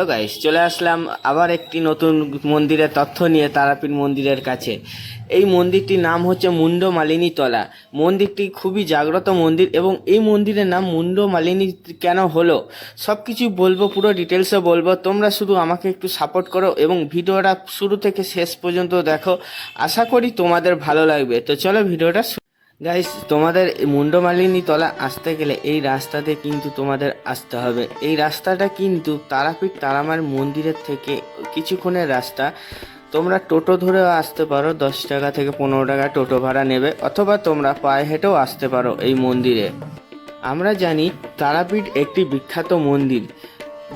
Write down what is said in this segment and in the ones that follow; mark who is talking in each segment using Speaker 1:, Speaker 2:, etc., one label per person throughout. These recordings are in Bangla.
Speaker 1: হ্যালো গাইস চলে আসলাম আবার একটি নতুন মন্দিরের তথ্য নিয়ে তারাপীঠ মন্দিরের কাছে। এই মন্দিরটির নাম হচ্ছে মুন্ড মালিনী তলা। মন্দিরটি খুবই জাগ্রত মন্দির এবং এই মন্দিরের নাম মুন্ড মালিনী কেন হলো? সব কিছু বলব, পুরো ডিটেলসে বলব। তোমরা শুধু আমাকে একটু সাপোর্ট করো এবং ভিডিওটা শুরু থেকে শেষ পর্যন্ত দেখো। আশা করি তোমাদের ভালো লাগবে। তো চলো ভিডিওটা গাইস তোমাদের মুন্ডমালিনী তলা আসতে গেলে এই রাস্তাতে কিন্তু তোমাদের আসতে হবে। এই রাস্তাটা কিন্তু তারাপীঠ তারামার মন্দিরের থেকে কিছুক্ষণের রাস্তা। তোমরা টোটো ধরেও আসতে পারো, দশ টাকা থেকে পনেরো টাকা টোটো ভাড়া নেবে, অথবা তোমরা পায়ে হেঁটেও আসতে পারো এই মন্দিরে। আমরা জানি তারাপীঠ একটি বিখ্যাত মন্দির।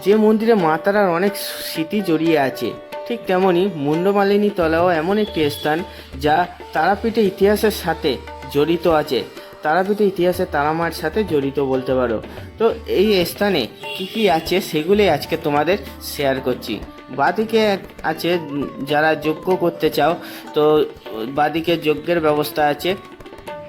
Speaker 1: যে মন্দিরে মাতারার অনেক স্মৃতি জড়িয়ে আছে। ঠিক তেমনই মুন্ডমালিনী তলাও এমন একটি স্থান যা তারাপীঠের ইতিহাসের সাথে জড়িত আছে। তারাপীঠের ইতিহাসে তারামার সাথে জড়িত বলতে পারো। তো এই স্থানে কী কী আছে সেগুলোই আজকে তোমাদের শেয়ার করছি। বাদিকে আছে যারা যজ্ঞ করতে চাও, তো বাদিকে যজ্ঞের ব্যবস্থা আছে।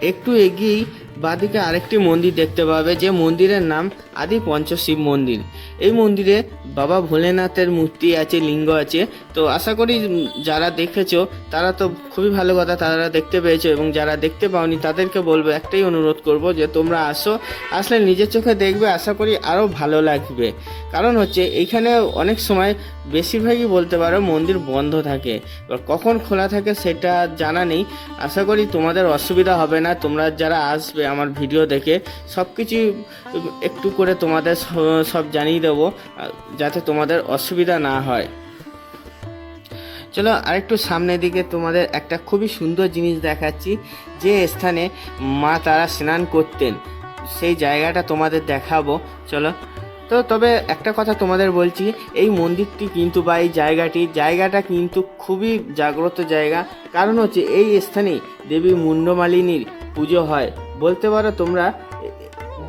Speaker 1: একটু এগিয়েই বাদিকে আরেকটি মন্দির দেখতে পাবে, যে মন্দিরের নাম আদি পঞ্চশিব মন্দির। এই মন্দিরে বাবা ভোলেনাথের মূর্তি আছে, লিঙ্গ আছে। তো আশা করি যারা দেখেছ, তারা তো খুবই ভালো কথা, তারা দেখতে পেয়েছ এবং যারা দেখতে পাওনি, তাদেরকে বলব একটাই অনুরোধ করব যে তোমরা আসো, আসলে নিজের চোখে দেখবে, আশা করি আরও ভালো লাগবে। কারণ হচ্ছে এইখানে অনেক সময় বেশিরভাগই বলতে পারো মন্দির বন্ধ থাকে। এবার কখন খোলা থাকে সেটা জানা নেই। আশা করি তোমাদের অসুবিধা হবে না। তোমরা যারা আসবে আমার ভিডিও দেখে সব কিছু একটু করে তোমাদের সব জানিয়ে দেবো যাতে তোমাদের অসুবিধা না হয়। চলো আরেকটু সামনের দিকে তোমাদের একটা খুবই সুন্দর জিনিস দেখাচ্ছি। যে স্থানে মা তারা স্নান করতেন, সেই জায়গাটা তোমাদের দেখাবো। চলো তো তবে একটা কথা তোমাদের বলছি, এই মন্দিরটি কিন্তু বা এই জায়গাটি, জায়গাটা কিন্তু খুবই জাগ্রত জায়গা। কারণ হচ্ছে এই স্থানেই দেবী মুন্ডমালিনীর পুজো হয়। বলতে পারো তোমরা,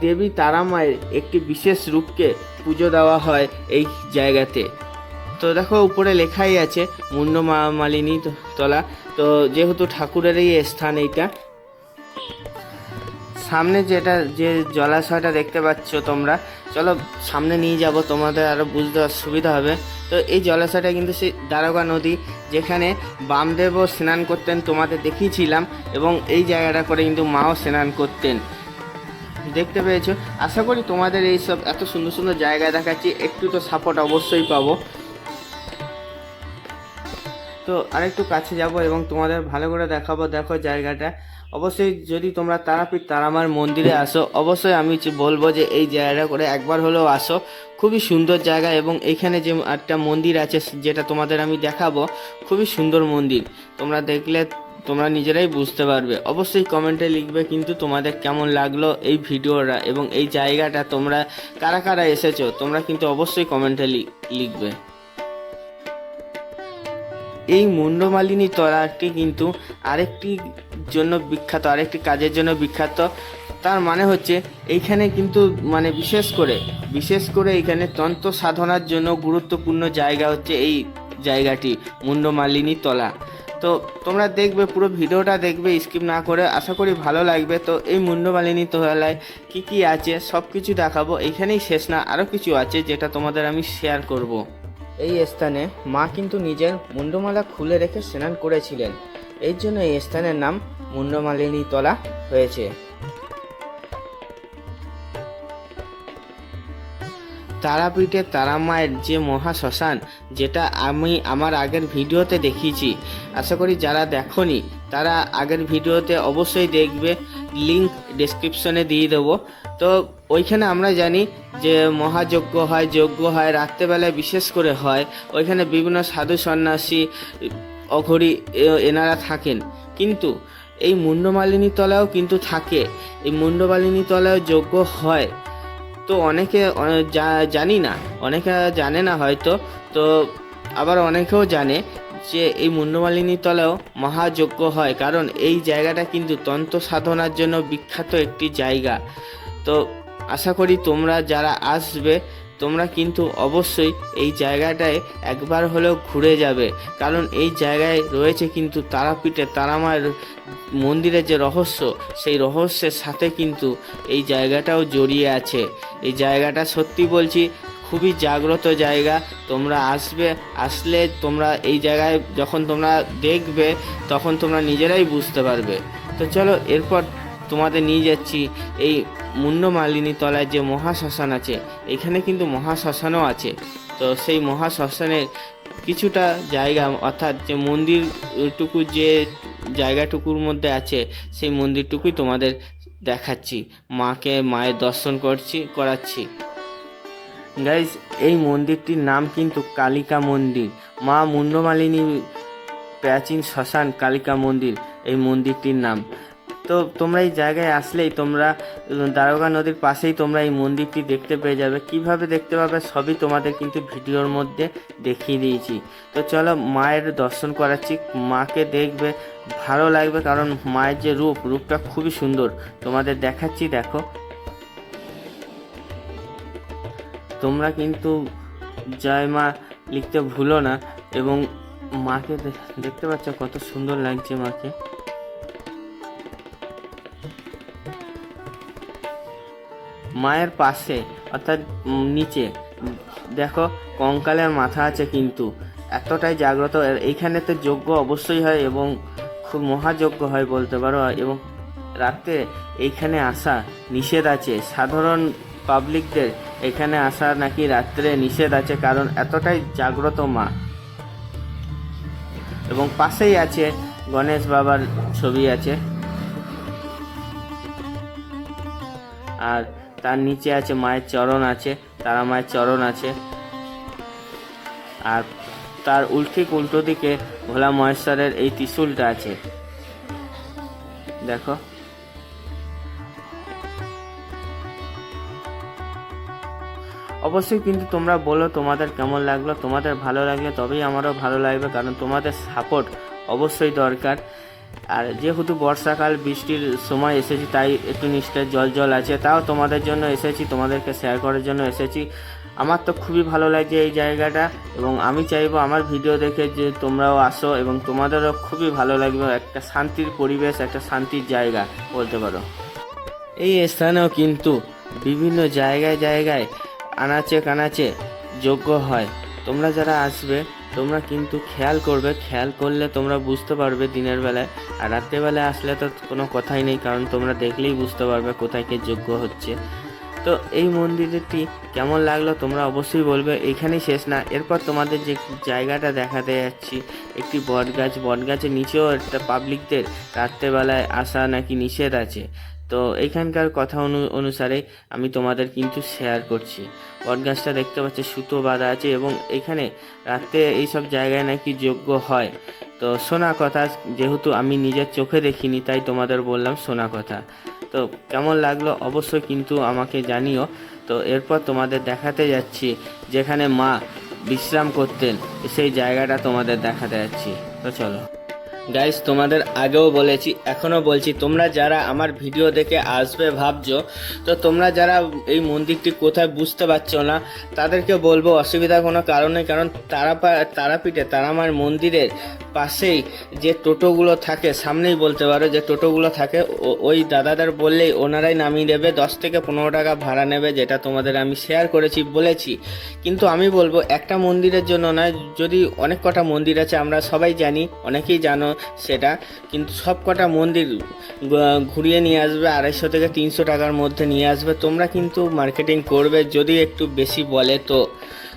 Speaker 1: দেবী তারামায়ের একটি বিশেষ রূপকে পুজো দেওয়া হয় এই জায়গাতে। তো দেখো উপরে লেখাই আছে মুন্ড মালিনী তলা তো যেহেতু ঠাকুরের এই স্থান এইটা সামনে যেটা, যে জলাশয়টা দেখতে পাচ্ছ তোমরা, চলো সামনে নিয়ে যাব, তোমাদের আরও বুঝতে সুবিধা হবে। তো এই জলাশয়টা কিন্তু সেই দ্বারকা নদী, যেখানে বামদেবও স্নান করতেন, তোমাদের দেখিয়েছিলাম, এবং এই জায়গাটা করে কিন্তু মাও স্নান করতেন। দেখতে পেয়েছ? আশা করি তোমাদের এই সব এত সুন্দর সুন্দর জায়গা দেখাচ্ছি, একটু তো সাপোর্ট অবশ্যই পাবো। তো আরেকটু কাছে যাব এবং তোমাদের ভালো করে দেখাবো, দেখো জায়গাটা। অবশ্যই যদি তোমরা তারাপীঠ তারামার মন্দিরে আসো, অবশ্যই আমি বলব যে এই জায়গাটা করে একবার হলেও আসো। খুবই সুন্দর জায়গা এবং এখানে যে একটা মন্দির আছে যেটা তোমাদের আমি দেখাবো, খুবই সুন্দর মন্দির। তোমরা দেখলে তোমরা নিজেরাই বুঝতে পারবে। অবশ্যই কমেন্টে লিখবে কিন্তু তোমাদের কেমন লাগল এই ভিডিওটা এবং এই জায়গাটা তোমরা কারা কারা এসেছ, তোমরা কিন্তু অবশ্যই কমেন্টে লিখবে। এই মুন্ডমালিনী তলাটি কিন্তু আরেকটি জন্য বিখ্যাত, আরেকটি কাজের জন্য বিখ্যাত। তার মানে হচ্ছে, এইখানে কিন্তু মানে বিশেষ করে বিশেষ করে এখানে তন্ত্র সাধনার জন্য গুরুত্বপূর্ণ জায়গা হচ্ছে এই জায়গাটি, মুন্ডমালিনী তলা। তো তোমরা দেখবে, পুরো ভিডিওটা দেখবে, স্কিপ না করে, আশা করি ভালো লাগবে। তো এই মুন্ডমালিনী তলায় কি কি আছে সব কিছু দেখাবো। এখানেই শেষ না আরও কিছু আছে যেটা তোমাদের আমি শেয়ার করব। এই স্থানে মা কিন্তু নিজের মুন্ডমালা খুলে রেখে স্নান করেছিলেন। এর জন্য এই স্থানের নাম মুন্ডমালিনী তলা হয়েছে। তারাপীঠে তারা মায়ের যে মহা শ্মশান, যেটা আমি আমার আগের ভিডিওতে দেখিয়েছি। আশা করি যারা দেখনি, তারা আগের ভিডিওতে অবশ্যই দেখবে, লিংক ডেসক্রিপশনে দিয়ে দেবো। তো ওইখানে আমরা জানি যে মহাযজ্ঞ হয়, যজ্ঞ হয়, রাত্রেবেলায় বিশেষ করে হয়। ওইখানে বিভিন্ন সাধু সন্ন্যাসী, অঘরী এনারা থাকেন। কিন্তু এই মুন্ডমালিনী তলাও কিন্তু থাকে। এই মুন্ডমালিনী তলাও যজ্ঞ হয়। তো অনেকে জানি না। অনেকে জানে না হয়তো। তো আবার অনেকেও জানে যে এই মুন্ডমালিনী তলাও মহাযজ্ঞ হয়। কারণ এই জায়গাটা কিন্তু তন্ত্র সাধনার জন্য বিখ্যাত একটি জায়গা। তো আশা করি তোমরা যারা আসবে তোমরা কিন্তু অবশ্যই এই জায়গাটায় একবার হলেও ঘুরে যাবে। কারণ এই জায়গায় রয়েছে কিন্তু তারাপীঠে তারামায়ের মন্দিরের যে রহস্য, সেই রহস্যের সাথে কিন্তু এই জায়গাটাও জড়িয়ে আছে। এই জায়গাটা সত্যি বলছি, খুবই জাগ্রত জায়গা। তোমরা আসবে, আসলে তোমরা এই জায়গায় যখন তোমরা দেখবে, তখন তোমরা নিজেরাই বুঝতে পারবে। তো চলো, এরপর তোমাদের নিয়ে যাচ্ছি এই মুন্ডমালিনী তলায় যে মহাশ্মশান আছে। এখানে কিন্তু মহাশ্মশানও আছে। তো সেই মহাশ্মশানের কিছুটা জায়গা, অর্থাৎ যে মন্দিরটুকু যে জায়গাটুকুর মধ্যে আছে, সেই মন্দিরটুকুই তোমাদের দেখাচ্ছি। মাকে, মায়ের দর্শন করছি, করাচ্ছি। গাইজ এই মন্দিরটির নাম কিন্তু কালিকা মন্দির। মা মুন্ডমালিনী প্রাচীন শ্মশান কালিকা মন্দির, এই মন্দিরটির নাম। তো তোমরা এই জায়গায় আসলেই তোমরা দ্বারকা নদীর পাশেই তোমরা এই মন্দিরটি দেখতে পেয়ে যাবে। কীভাবে দেখতে পাবে সবই তোমাদের কিন্তু ভিডিওর মধ্যে দেখিয়ে দিয়েছি। তো চলো মায়ের দর্শন করাচ্ছি। মাকে দেখবে, ভালো লাগবে কারণ মায়ের যে রূপ, রূপটা খুবই সুন্দর। তোমাদের দেখাচ্ছি, দেখো। তোমরা কিন্তু জয় মা লিখতে ভুলো না এবং মাকে দেখতে পাচ্ছ কত সুন্দর লাগছে মাকে। মায়ের পাশে, অর্থাৎ নিচে। দেখো, কঙ্কালের মাথা আছে কিন্তু। এতটাই জাগ্রত। এইখানে তো যজ্ঞ অবশ্যই হয় এবং খুব মহাযজ্ঞ হয় বলতে পারো। এবং রাতে এইখানে আসা নিষেধ আছে। সাধারণ পাবলিকদের এখানে আসা নাকি রাত্রে নিষেধ আছে কারণ এতটাই জাগ্রত মা। এবং পাশেই আছে গণেশ বাবার ছবি আছে। আর তার নিচে আছে, মায়ের চরণ আছে, তারা মায়ের চরণ আছে। আর তার উল- ঠিক উল্টো দিকে ভোলা মহেশ্বরের এই ত্রিশূলটা আছে। দেখো। অবশ্যই কিন্তু তোমরা বলো তোমাদের কেমন লাগল, তোমাদের ভালো লাগলে তবেই আমারও ভালো লাগবে, কারণ তোমাদের সাপোর্ট অবশ্যই দরকার। আর যেহেতু বর্ষাকাল, বৃষ্টির সময় এসেছি, তাই একটু নিশ্চয় জল জল আছে। তাও তোমাদের জন্য এসেছি, তোমাদেরকে শেয়ার করার জন্য এসেছি। আমার তো খুবই ভালো লাগছে এই জায়গাটা এবং আমি চাইব আমার ভিডিও দেখে যে তোমরাও আসো এবং তোমাদেরও খুবই ভালো লাগবে। একটা শান্তির পরিবেশ, একটা শান্তির জায়গা বলতে পারো। এই স্থানেও কিন্তু বিভিন্ন জায়গায় জায়গায় আনাচে কানাচে যোগ্য হয়। তোমরা যারা আসবে তোমরা কিন্তু খেয়াল করবে, খেয়াল করলে তোমরা বুঝতে পারবে দিনের বেলায়। আর রাত্রেবেলায় আসলে তো কোনো কথাই নেই, কারণ তোমরা দেখলেই বুঝতে পারবে কোথায় কে যোগ্য হচ্ছে। তো এই মন্দিরটি কেমন লাগল তোমরা অবশ্যই বলবে, এখানেই শেষ না। এরপর তোমাদের যে জায়গাটা দেখাতে যাচ্ছি, একটি বটগাছ। বটগাছের নিচেও একটা পাবলিকদের রাত্রেবেলায় আসা নাকি নিষেধ আছে। তো এখানকার কথা অনু, অনুসারে আমি তোমাদের কিন্তু শেয়ার করছি। বটগাছটা দেখতে পাচ্ছি, সুতো বাঁধা আছে এবং এখানে রাত্রে এইসব জায়গায় নাকি যোগ্য হয়। তো শোনা কথা, যেহেতু আমি নিজের চোখে দেখিনি, তাই তোমাদের বললাম শোনা কথা। তো কেমন লাগল অবশ্যই কিন্তু আমাকে জানিও। তো এরপর তোমাদের দেখাতে যাচ্ছি, যেখানে মা বিশ্রাম করতেন, সেই জায়গাটা তোমাদের দেখাতে যাচ্ছি। তো চলো। গাইস তোমাদের আগেও বলেছি, এখনও বলছি, তোমরা যারা আমার ভিডিও দেখে আসবে ভাবছ, তো তোমরা যারা এই মন্দিরটি কোথায় বুঝতে পারছ না, তাদেরকে বলব অসুবিধা কোনো কারণে কারণ তারা তারাপীঠে, তারামার মন্দিরের পাশেই যে টোটোগুলো থাকে, সামনেই বলতে পারো যে টোটোগুলো থাকে ওই দাদাদের বললেই ওনারাই নামিয়ে দেবে, দশ থেকে পনেরো টাকা ভাড়া নেবে, যেটা তোমাদের আমি শেয়ার করেছি, বলেছি। কিন্তু আমি বলব, একটা মন্দিরের জন্য নয়, যদি অনেক কটা মন্দির আছে, আমরা সবাই জানি, অনেকেই জানো সেটা, কিন্তু সব কটা মন্দির ঘুরিয়ে নিয়ে আসবে, আড়াইশো থেকে তিনশো টাকার মধ্যে নিয়ে আসবে, তোমরা কিন্তু মার্কেটিং করবে, যদি একটু বেশি বলে তো।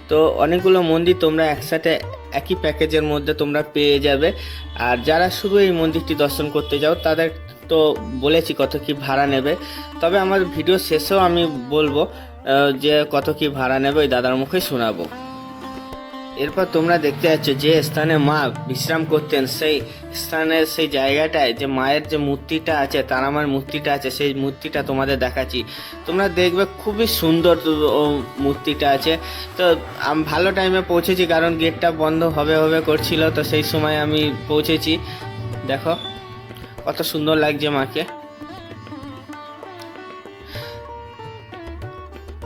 Speaker 1: তো অনেকগুলো মন্দির তোমরা একসাথে একই প্যাকেজের মধ্যে তোমরা পেয়ে যাবে। আর যারা শুধু এই মন্দিরটি দর্শন করতে যাও, তাদের তো বলেছি কত কি ভাড়া নেবে। তবে আমার ভিডিও শেষেও আমি বলব যে কত কি ভাড়া নেবে ওই দাদার মুখে শোনাবো। এরপর তোমরা দেখতে পাচ্ছ যে স্থানে মা বিশ্রাম করতেন, সেই স্থানের সেই জায়গাটায় যে মায়ের যে মূর্তিটা আছে, তারামার মূর্তিটা আছে, সেই মূর্তিটা তোমাদের দেখাচ্ছি। তোমরা দেখবে খুবই সুন্দর ও মূর্তিটা আছে। তো আমি ভালো টাইমে পৌঁছেছি কারণ গেটটা বন্ধ হবে হবে করছিল, তো সেই সময় আমি পৌঁছেছি। দেখো, কত সুন্দর লাগছে মাকে।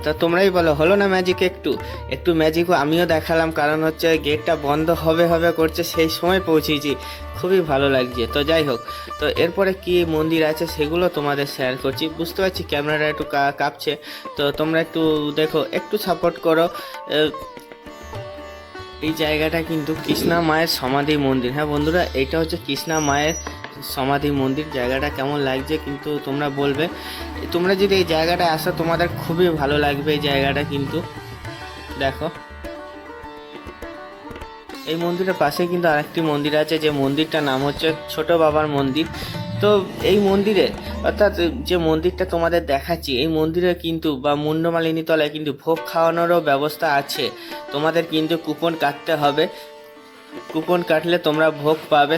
Speaker 1: তা তোমরাই বলো, হলো না ম্যাজিক একটু? একটু ম্যাজিকও আমিও দেখালাম, কারণ হচ্ছে গেটটা বন্ধ হবে হবে করছে, সেই সময় পৌঁছেছি। খুবই ভালো লাগছে। তো যাই হোক, তো এরপরে কি মন্দির আছে সেগুলো তোমাদের শেয়ার করছি। বুঝতে পারছি ক্যামেরাটা একটু কাঁপছে। তো তোমরা একটু দেখো, একটু সাপোর্ট করো। এই জায়গাটা কিন্তু কৃষ্ণা মায়ের সমাধি মন্দির। হ্যাঁ বন্ধুরা এটা হচ্ছে কৃষ্ণা মায়ের সমাধি মন্দির জায়গাটা কেমন লাগছে কিন্তু তোমরা বলবে। তোমরা যদি এই জায়গাটায় আসো, তোমাদের খুবই ভালো লাগবে এই জায়গাটা কিন্তু। দেখো। এই মন্দিরের পাশে কিন্তু আরেকটি মন্দির আছে, যে মন্দিরটার নাম হচ্ছে ছোট বাবার মন্দির। তো এই মন্দিরে, অর্থাৎ যে মন্দিরটা তোমাদের দেখাচ্ছি, এই মন্দিরে কিন্তু বা মুন্ডমালিনী তলায় কিন্তু ভোগ খাওয়ানোরও ব্যবস্থা আছে। তোমাদের কিন্তু কুপন কাটতে হবে। কুপন কাটলে তোমরা ভোগ পাবে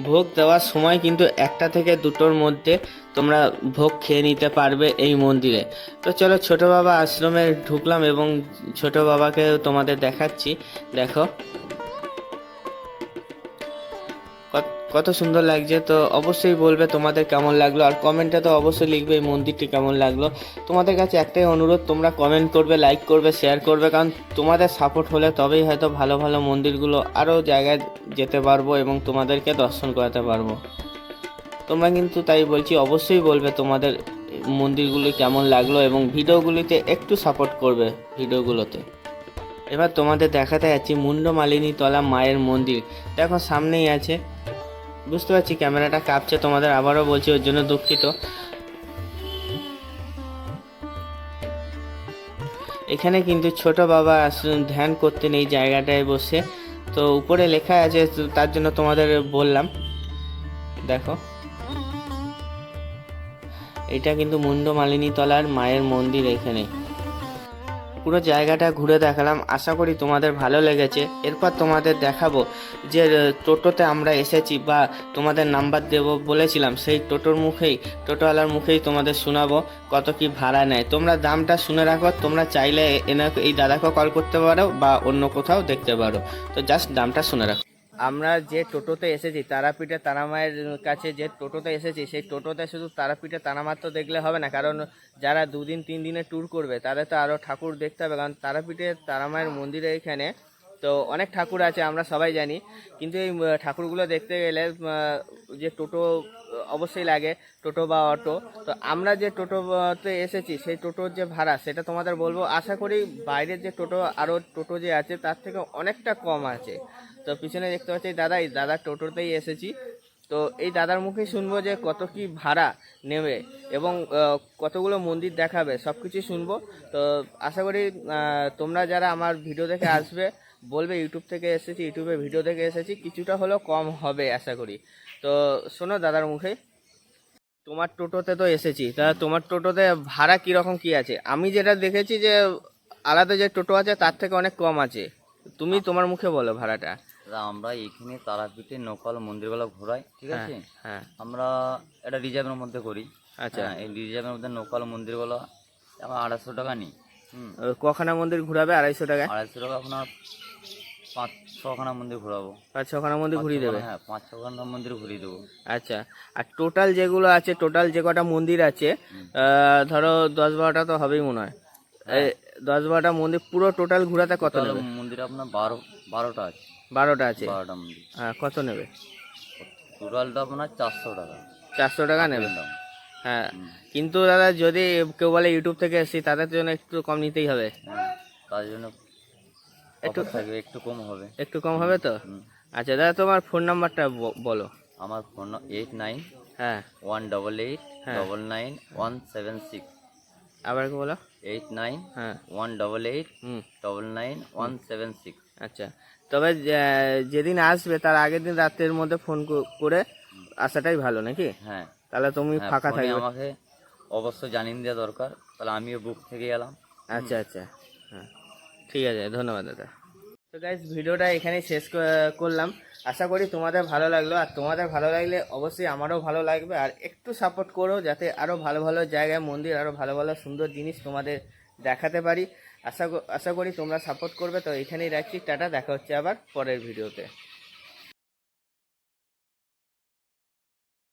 Speaker 1: ভোগ দেওয়ার সময় কিন্তু একটা থেকে দুটোর মধ্যে তোমরা ভোগ খেয়ে নিতে পারবে এই মন্দিরে। তো চলো ছোটো বাবা আশ্রমে ঢুকলাম এবং ছোটো বাবাকে তোমাদের দেখাচ্ছি। দেখো। কত- সুন্দর লাগছে, তো অবশ্যই বলবে তোমাদের কেমন লাগল। আর কমেন্টে তো অবশ্যই লিখবে এই মন্দিরটি কেমন লাগল। তোমাদের কাছে একটাই অনুরোধ, তোমরা কমেন্ট করবে লাইক করবে শেয়ার করবে, কারণ তোমাদের সাপোর্ট হলে তবেই হয়তো ভালো ভালো মন্দিরগুলো আরও জায়গায় যেতে পারব এবং তোমাদেরকে দর্শন করাতে পারব। তোমরা কিন্তু তাই বলছি, অবশ্যই বলবে তোমাদের মন্দিরগুলি কেমন লাগল এবং ভিডিওগুলিতে একটু সাপোর্ট করবে ভিডিওগুলোতে। এবার তোমাদের দেখাতে যাচ্ছি মুন্ড মালিনী তলা মায়ের মন্দির। দেখো সামনেই আছে বুঝতে পারছি, ক্যামেরাটা কাঁপছে, তোমাদের আবারও বলছি ওর জন্য দুঃখিত। এখানে কিন্তু ছোট বাবা ধ্যান করতেন এই জায়গাটায় বসে। তো উপরে লেখা আছে, তার জন্য তোমাদের বললাম। দেখো। এটা কিন্তু মুন্ড মালিনী তলার মায়ের মন্দির এখানে। পুরো জায়গাটা ঘুরে দেখালাম। আশা করি তোমাদের ভালো লেগেছে। এরপর তোমাদের দেখাবো যে টোটোতে আমরা এসেছি বা তোমাদের নাম্বার দেব বলেছিলাম, সেই টোটোর মুখেই, টোটোওয়ালার মুখেই তোমাদের শোনাবো কত কি ভাড়া নেয়। তোমরা দামটা শুনে রাখো, তোমরা চাইলে এনে এই দাদাকেও কল করতে পারো বা অন্য কোথাও দেখতে পারো। তো জাস্ট দামটা শুনে রাখো। আমরা যে টোটোতে এসেছি, তারাপীঠে তারামায়ের কাছে যে টোটোতে এসেছি, সেই টোটোতে শুধু তারাপীঠে তারামার তো দেখলে হবে না। কারণ যারা দুদিন, তিন দিনে ট্যুর করবে, তাদের তো আরও ঠাকুর দেখতে হবে। কারণ তারাপীঠে তারামায়ের মন্দিরে এখানে তো অনেক ঠাকুর আছে, আমরা সবাই জানি। কিন্তু এই ঠাকুরগুলো দেখতে গেলে যে টোটো অবশ্যই লাগে, টোটো বা অটো। তো আমরা যে টোটোতে এসেছি, সেই টোটোর যে ভাড়া, সেটা তোমাদের বলব। আশা করি বাইরের যে টোটো আরও টোটো যে আছে, তার থেকে অনেকটা কম আছে। তো পিছনে দেখতে পাচ্ছি দাদা এই দাদার টোটোতেই এসেছি। তো এই দাদার মুখেই শুনব যে কত কি ভাড়া নেবে এবং কতগুলো মন্দির দেখাবে সব কিছুই শুনব। তো আশা করি তোমরা যারা আমার ভিডিও দেখে আসবে, বলবে ইউটিউব থেকে এসেছি, ইউটিউবে ভিডিও দেখে এসেছি, কিছুটা হলেও কম হবে আশা করি। তো শোনো দাদার মুখে। তোমার টোটোতে তো এসেছি, তা তোমার টোটোতে ভাড়া কীরকম কি আছে? আমি যেটা দেখেছি যে আলাদা যে টোটো আছে, তার থেকে অনেক কম আছে। তুমি তোমার মুখে বলো ভাড়াটা।
Speaker 2: আমরা এইখানে তারাপীঠে নৌকাল মন্দিরগুলো ঘোরাই ঠিক
Speaker 1: হ্যাঁ
Speaker 2: আছে?
Speaker 1: হ্যাঁ।
Speaker 2: আমরা এটা রিজার্ভের মধ্যে করি।
Speaker 1: আচ্ছা।
Speaker 2: হ্যাঁ, এই রিজার্ভের মধ্যে নৌকাল মন্দিরগুলো এখন আড়াইশো টাকা নিই
Speaker 1: কখানা মন্দির ঘুরাবে আড়াইশো টাকায়?
Speaker 2: আড়াইশো টাকা আপনার পাঁচ ছখানা মন্দির ঘোরাবো।
Speaker 1: পাঁচ ছখানা মন্দির ঘুরিয়ে দেবে?
Speaker 2: হ্যাঁ পাঁচ ছখানা মন্দির ঘুরিয়ে দেবো।
Speaker 1: আচ্ছা। আর টোটাল যেগুলো আছে টোটাল যে কটা মন্দির আছে ধরো দশ বারোটা তো হবেই মনে হয়। দশ বারোটা মন্দির পুরো টোটাল ঘোরাতে কত
Speaker 2: মন্দির আপনার বারো বারোটা আছে।
Speaker 1: বারোটা আছে?
Speaker 2: বারোটা মন্দির।
Speaker 1: হ্যাঁ কত নেবে?
Speaker 2: টোটালটা আপনার চারশো টাকা।
Speaker 1: চারশো টাকা নেবে? হ্যাঁ। কিন্তু দাদা যদি কেউ বলে ইউটিউব থেকে এসেছি তাদের জন্য একটু কম নিতেই হবে।
Speaker 2: হ্যাঁ তার জন্য একটু থাকবে একটু কম হবে।
Speaker 1: একটু কম হবে তো? আচ্ছা দাদা তোমার ফোন নাম্বারটা বলো।
Speaker 2: আমার ফোন এইট নাইন
Speaker 1: হ্যাঁ।
Speaker 2: ওয়ান ডবল এইট
Speaker 1: হ্যাঁ।
Speaker 2: Double nine one seven six
Speaker 1: আবার একটু বলো।
Speaker 2: এইট নাইন
Speaker 1: হ্যাঁ।
Speaker 2: ওয়ান ডবল এইট
Speaker 1: হুম।
Speaker 2: Double nine one seven six
Speaker 1: আচ্ছা। তবে যেদিন আসবে তার আগের দিন রাতের মধ্যে ফোন করে আসাটাই ভালো নাকি?
Speaker 2: হ্যাঁ।
Speaker 1: তাহলে তুমি
Speaker 2: হ্যাঁ,
Speaker 1: ফাঁকা থাকবে।
Speaker 2: আমাকে অবশ্যই জানিয়ে দেওয়া দরকার। তাহলে আমিও বুক থেকে গেলাম।
Speaker 1: আচ্ছা আচ্ছা। হ্যাঁ। ঠিক আছে ধন্যবাদ দাদা। তো গাইজ ভিডিওটা এখানেই শেষ করলাম। আশা করি তোমাদের ভালো লাগল। আর তোমাদের ভালো লাগলে অবশ্যই আমারও ভালো লাগবে। আর একটু সাপোর্ট করো যাতে আরও ভালো ভালো জায়গায় মন্দির আরও ভালো ভালো সুন্দর জিনিস তোমাদের দেখাতে পারি। আশা আশা করি তোমরা সাপোর্ট করবে। তো এখানেই রাখছি। টাটা, দেখা হচ্ছে আবার পরের ভিডিওতে।